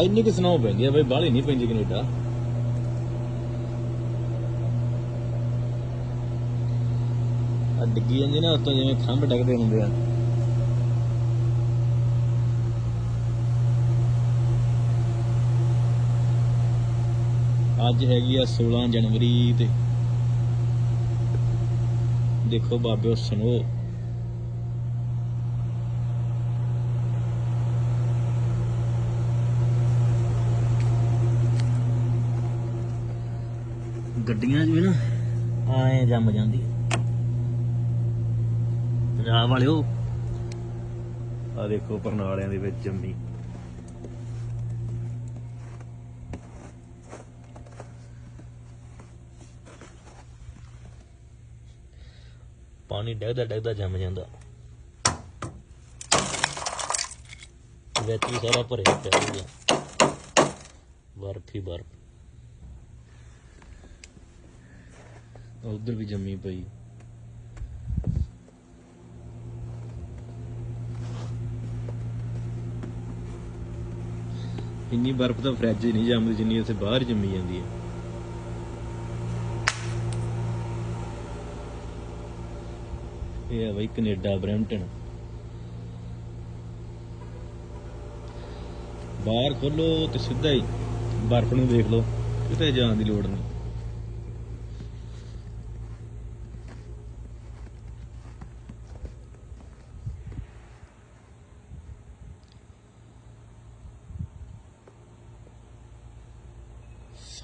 ਇੰਨੀ ਕਿ ਸਨੋ ਪੈਂਦੀ ਆ ਬਈ, ਬਾਹਲੀ ਨਹੀਂ ਪੈਂਦੀ ਕੈਨੇਡਾ। ਆ ਡਿੱਗੀ ਜਾਂਦੀ ਨਾ, ਉੱਤੋਂ ਜਿਵੇਂ ਖੰਭ ਡਗਦੇ ਹੁੰਦੇ ਆ। ਅੱਜ ਹੈਗੀ ਆ 16 ਜਨਵਰੀ ਤੇ। ਦੇਖੋ ਬਾਬਿਓ ਸੁਣੋ ਗੱਡੀਆਂ 'ਚ ਵੀ ਨਾ ਆਏ ਜੰਮ ਜਾਂਦੀ ਪੰਜਾਬ ਵਾਲਿਓ। ਆ ਦੇਖੋ ਪਰਨਾਲਿਆਂ ਦੇ ਵਿੱਚ ਜੰਮੀ। ਪਾਣੀ ਡੈਗਦਾ ਡੈਗਦਾ ਜੰਮ ਜਾਂਦਾ। ਵਿੱਚ ਵੀ ਸਾਰਾ ਭਰਿਆ ਪਿਆ ਬਰਫ ਹੀ ਬਰਫ। ਉਧਰ ਵੀ ਜੰਮੀ ਪਈ। ਇੰਨੀ ਬਰਫ਼ ਤਾਂ ਫ੍ਰਿਜ ਨਹੀਂ ਜੰਮਦੀ, ਜਿੰਨੀ ਉੱਥੇ ਬਾਹਰ ਜੰਮੀ ਜਾਂਦੀ ਹੈ। ਇਹ ਹੈ ਬਈ ਕੈਨੇਡਾ, ਬਰੈਂਪਟਨ। ਬਾਹਰ ਖੋਲੋ ਤੇ ਸਿੱਧਾ ਹੀ ਬਰਫ਼ ਨੂੰ ਦੇਖ ਲਓ, ਕਿਤੇ ਜਾਣ ਦੀ ਲੋੜ ਨਹੀਂ।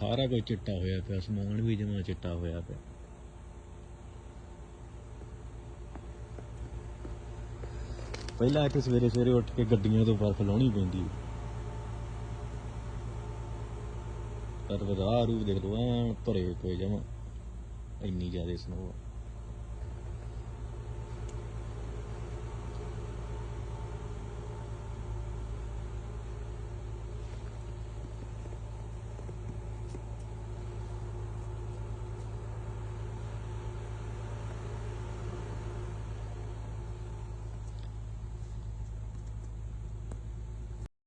ਸਾਰਾ ਕੁਝ ਚਿੱਟਾ ਹੋਇਆ ਪਿਆ, ਸਮਾਨ ਵੀ ਜਮਾ ਚਿੱਟਾ ਹੋਇਆ ਪਿਆ। ਪਹਿਲਾਂ ਇੱਥੇ ਸਵੇਰੇ ਸਵੇਰੇ ਉੱਠ ਕੇ ਗੱਡੀਆਂ ਤੋਂ ਬਰਫ਼ ਲਾਉਣੀ ਪੈਂਦੀ। ਪਰ ਵਧਾ ਰੂਪ ਦੇਖ ਲਓ ਐਨ ਭਰੇ ਕੋਈ ਜਮਾ, ਇੰਨੀ ਜ਼ਿਆਦਾ ਸਨੋ